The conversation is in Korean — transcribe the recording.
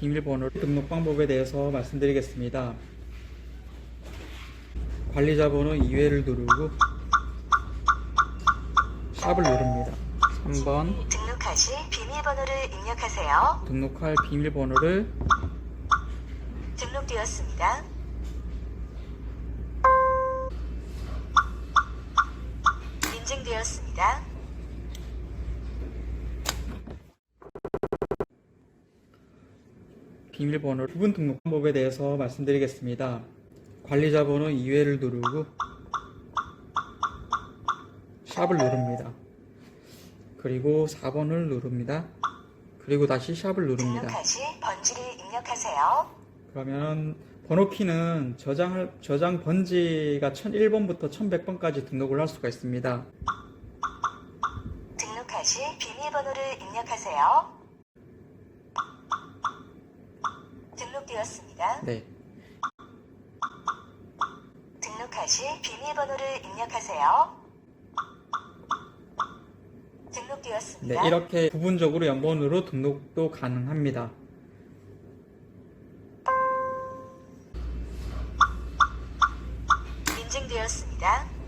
비밀번호 등록 방법에 대해서 말씀드리겠습니다. 관리자 번호 2회를 누르고 샵을 누릅니다. 3번 등록하실 비밀번호를 입력하세요. 등록할 비밀번호를 등록되었습니다. 인증되었습니다. 비밀번호 부분 등록 방법에 대해서 말씀드리겠습니다. 관리자 번호 2회를 누르고 샵을 누릅니다. 그리고 4번을 누릅니다. 그리고 다시 샵을 누릅니다. 번지를 입력하세요. 그러면 번호키는 저장을, 저장 번지가 1001번부터 1100번까지 등록을 할 수가 있습니다. 등록하실 비밀번호를 입력하세요. 등록되었습니다. 네. 등록하실 비밀번호를 입력하세요. 등록되었습니다. 네, 이렇게 부분적으로 연번으로 등록도 가능합니다. 인증되었습니다.